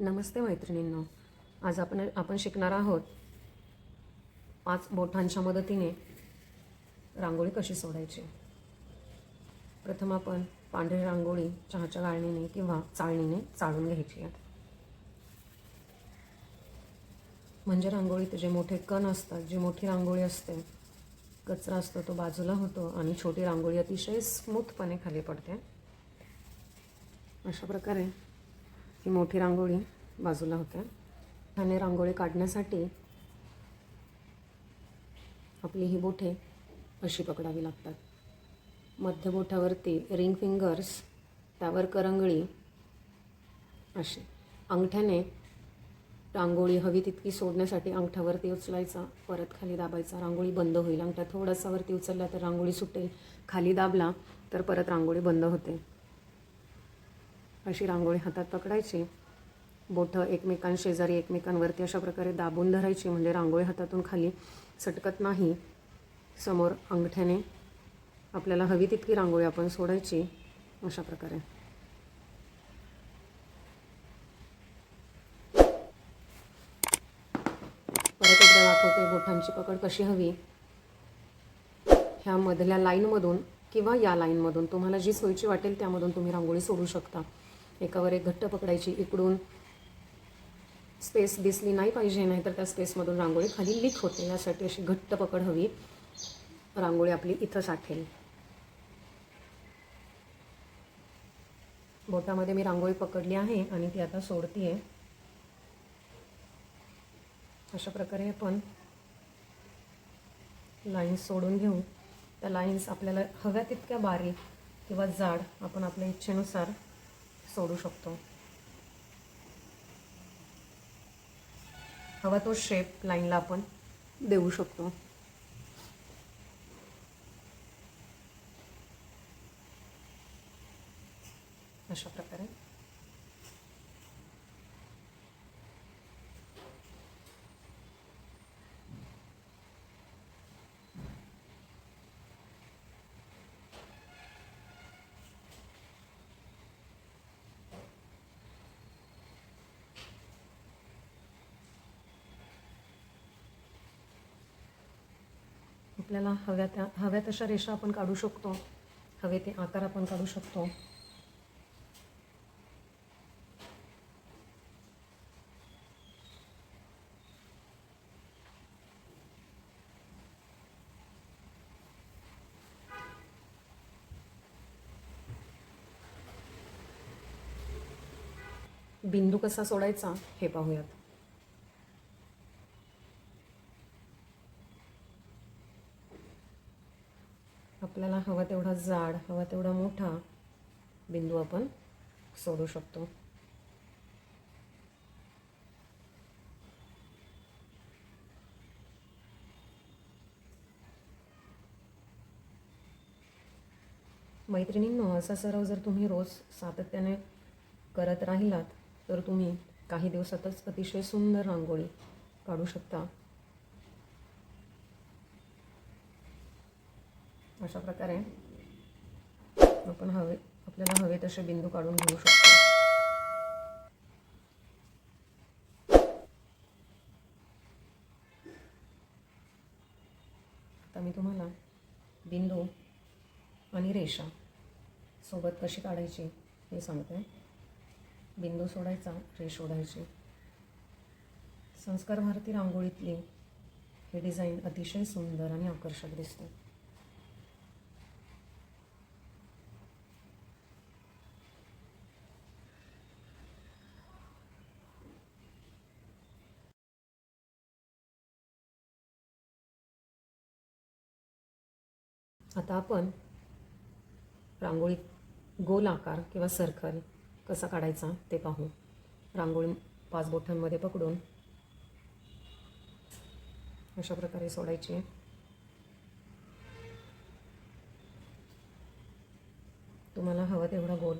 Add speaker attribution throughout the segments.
Speaker 1: नमस्ते मैत्रिणींनो. आज आपण आपण शिकणार आहोत पाच बोटांच्या मदतीने रांगोळी कशी सोडायची? प्रथम आपण पांढरी रांगोळी चहाच्या गाळणीने किंवा चाळणीने चाळून घ्यायची आहे. म्हणजे रांगोळीत जे मोठे कण असतात जी मोठी रांगोळी असते कचरा असतो तो बाजूला होतो आणि छोटी रांगोळी अतिशय स्मूथपणे खाली पडते. अशा प्रकारे ही मोठी रांगोळी बाजूला होत्या. आणि रांगोळी काढण्यासाठी आपली ही बोटे अशी पकडावी लागतात. मध्य बोटावरती रिंग फिंगर्स त्यावर करंगळी अशी. अंगठ्याने रांगोळी हवी तितकी सोडण्यासाठी अंगठ्यावरती उचलायचा परत खाली दाबायचा. रांगोळी बंद होईल. अंगठ्या थोडासा वरती उचलला तर रांगोळी सुटेल. खाली दाबला तर परत रांगोळी बंद होते. अशी रांगोळी हातात पकडायची. बोटं एकमेकांशेजारी एकमेकांवरती अशा प्रकारे दाबून धरायची म्हणजे रांगोळी हातातून खाली सटकत नाही. समोर अंगठ्याने आपल्याला हवी तितकी रांगोळी आपण सोडायची अशा प्रकारे. परत एकदा दाखवते बोटांची पकड कशी हवी. ह्या मधल्या लाईनमधून किंवा या लाईनमधून तुम्हाला जी सोयीची वाटेल त्यामधून तुम्ही रांगोळी सोडू शकता. एकावर एक घट्ट पकडायची इकडून स्पेस दिसली नाही पाहिजे नाही तर त्या स्पेसमधून रांगोळी खाली लीक होते. यासाठी अशी घट्ट पकड हवी. रांगोळी आपली इथं साठेल. बोटामध्ये मी रांगोळी पकडली आहे आणि ती आता सोडतीये. अशा प्रकारे आपण लाईन्स सोडून घेऊ. त्या लाईन्स आपल्याला हव्या तितक्या बारीक किंवा जाड आपण आपल्या इच्छेनुसार सोडू शकतो. हवा तो शेप लाईनला आपण देऊ शकतो. अशा प्रकारे. आपल्याला हव्या त्या हव्या तशा रेषा आपण काढू शकतो. हवे ते आकार आपण काढू शकतो. बिंदू कसा सोडायचा हे पाहूयात. आपल्याला हवा तेवढा जाड हवा तेवढा मोठा बिंदू आपण सोडू शकतो. मैत्रिणींनो असा सराव जर तुम्ही रोज सातत्याने करत राहिलात तर तुम्ही काही दिवसातच अतिशय सुंदर रांगोळी काढू शकता. अशा प्रकारे आपण हवे आपल्याला हवे तसे बिंदू काढून घेऊ शकतो. आता मी तुम्हाला बिंदू आणि रेषा सोबत कशी काढायची हे सांगते. बिंदू सोडायचा रेष सोडायची संस्कार भारती रांगोळीतली हे डिझाईन अतिशय सुंदर आणि आकर्षक दिसते. आता आपण रांगोळीत गोल आकार किंवा सर्कल कसा काढायचा ते पाहू. रांगोळी पाच बोटांमध्ये पकडून अशा प्रकारे सोडायची. तुम्हाला हवं तेवढा गोल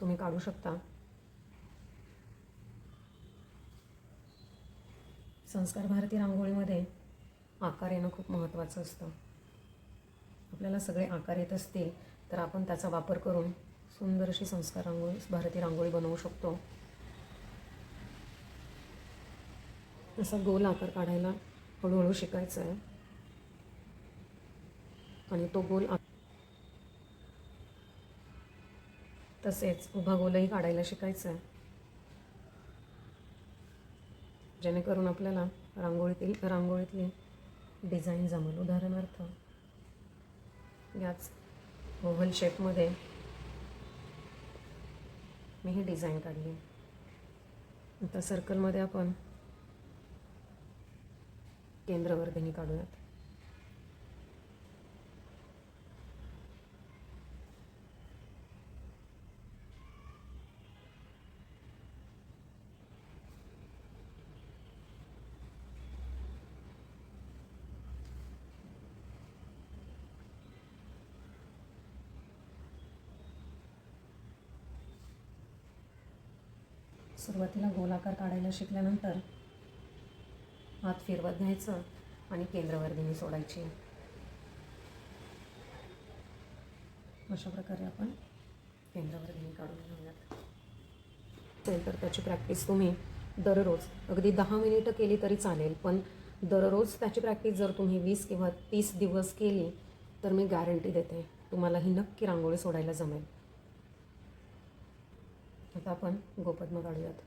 Speaker 1: तुम्ही काढू शकता. संस्कार भारती रांगोळीमध्ये आकार येणं खूप महत्त्वाचं असतं. आपल्याला सगळे आकार येत असतील तर आपण त्याचा वापर करून सुंदर अशी संस्कार रांगोळी भारतीय रांगोळी बनवू शकतो. असा गोल आकार काढायला हळूहळू शिकायचं आहे आणि तो गोल तसेच उभा गोलही काढायला शिकायचं आहे जेणेकरून आपल्याला रांगोळीतील रांगोळीतली डिझाईन जमेल. उदाहरणार्थ याच ओव्हल शेपमध्ये मी ही डिझाईन काढली आता सर्कलमध्ये आपण केंद्रवर्धिनी काढूयात. सुरुवातीला गोलाकार काढायला शिकल्यानंतर हात फिरवत घ्यायचं आणि केंद्रवर्धिनी सोडायची. अशा प्रकारे आपण केंद्रवर्धिनी काढून घेऊयात. असेल तर त्याची प्रॅक्टिस तुम्ही दररोज अगदी दहा मिनिटं केली तरी चालेल पण दररोज त्याची प्रॅक्टिस जर तुम्ही वीस किंवा तीस दिवस केली तर मी गॅरंटी देते तुम्हाला ही नक्की रांगोळी सोडायला जमेल. आता आपण गोपद्म काढूयात.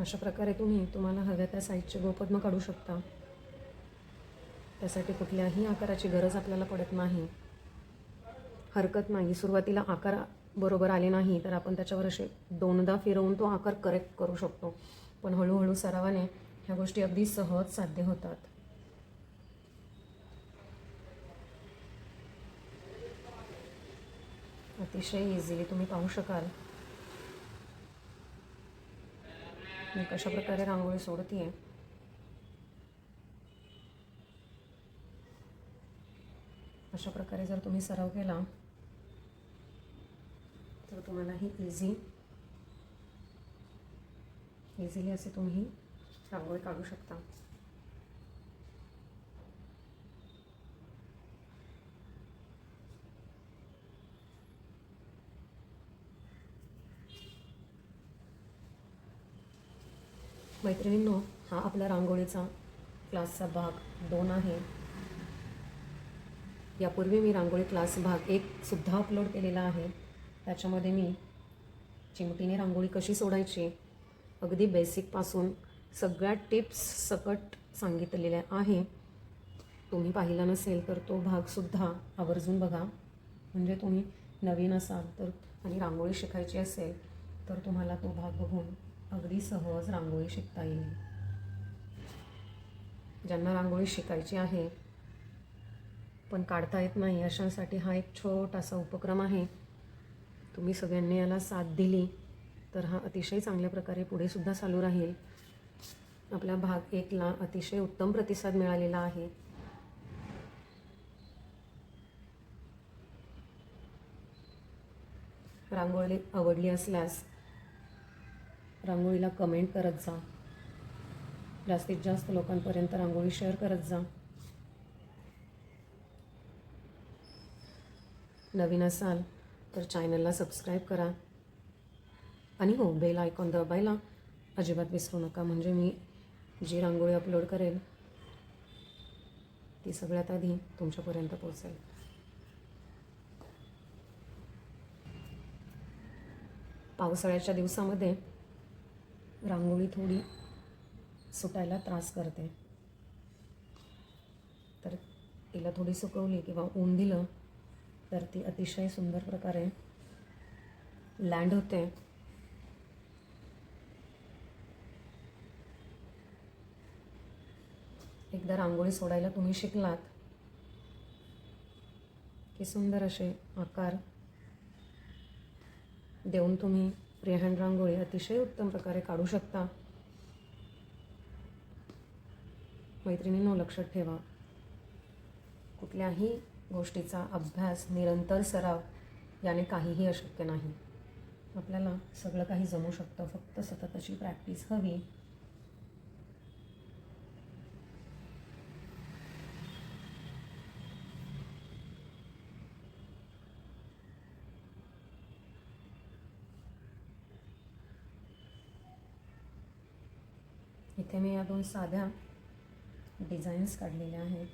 Speaker 1: अशा प्रकारे तुम्ही तुम्हाला हव्या त्या साईजचे गोपद्म काढू शकता. त्यासाठी कुठल्याही आकाराची गरज आपल्याला पडत नाही. हरकत नाही. सुरुवातीला आकार बरोबर आले नाही तर आपण त्याच्यावर असे दोनदा फिरवून तो आकार करेक्ट करू शकतो. पण हळूहळू सरावाने ह्या गोष्टी अगदी सहज साध्य होतात. अतिशय इझिली तुम्ही पाहू शकाल. मी कशा प्रकारे रांगोळी आहे अशा प्रकारे जर तुम्ही सराव केला तर तुम्हाला ही इझी इझिली असे तुम्ही रांगोळी काढू शकता. मैत्रिणींनो हा आपला रांगोळीचा क्लासचा भाग दोन आहे. यापूर्वी मी रांगोळी क्लास भाग एकसुद्धा अपलोड केलेला आहे. त्याच्यामध्ये मी चिमटीने रांगोळी कशी सोडायची अगदी बेसिकपासून सगळ्या टिप्स सकट सांगितलेल्या आहे. तुम्ही पाहिला नसेल तर तो भागसुद्धा आवर्जून बघा. म्हणजे तुम्ही नवीन असाल तर आणि रांगोळी शिकायची असेल तर तुम्हाला तो भाग बघून अगदी सहज रांगोळी शिकता येईल. ज्यांना रांगोळी शिकायची आहे पण काढता येत नाही. अशांसाठी हा एक छोटासा उपक्रम आहे. तुम्ही सगळ्यांनी याला साथ दिली तर हा अतिशय चांगल्या प्रकारे पुढेसुद्धा चालू राहील. आपला भाग एकला अतिशय उत्तम प्रतिसाद मिळालेला आहे. रांगोळी आवडली असल्यास रांगोळीला कमेंट करत जा. जास्तीत जास्त लोकांपर्यंत रांगोळी शेअर करत जा. नवीन असाल तर चॅनलला सबस्क्राईब करा. आणि हो बेल आयकॉन दबायला अजिबात विसरू नका. म्हणजे मी जी रांगोळी अपलोड करेल ती सगळ्यात आधी तुमच्यापर्यंत पोहोचेल. पावसाळ्याच्या दिवसामध्ये रांगोळी थोडी सुटायला त्रास करते. तर तिला थोडी सुकवली किंवा ऊन दिलं तर ती अतिशय सुंदर प्रकारे लँड होते. एकदा रांगोळी सोडायला तुम्ही शिकलात की सुंदर असे आकार देऊन तुम्ही फ्रीहँड रांगोळी अतिशय उत्तम प्रकारे काढू शकता. मैत्रिणींनो लक्षात ठेवा. कुठल्याही गोष्टीचा अभ्यास निरंतर सराव याने काहीही अशक्य नाही. आपल्याला सगळं काही जमू शकतं. फक्त सततची प्रॅक्टिस हवी. इथे मी या दोन साध्या डिझाईन्स काढलेल्या आहेत.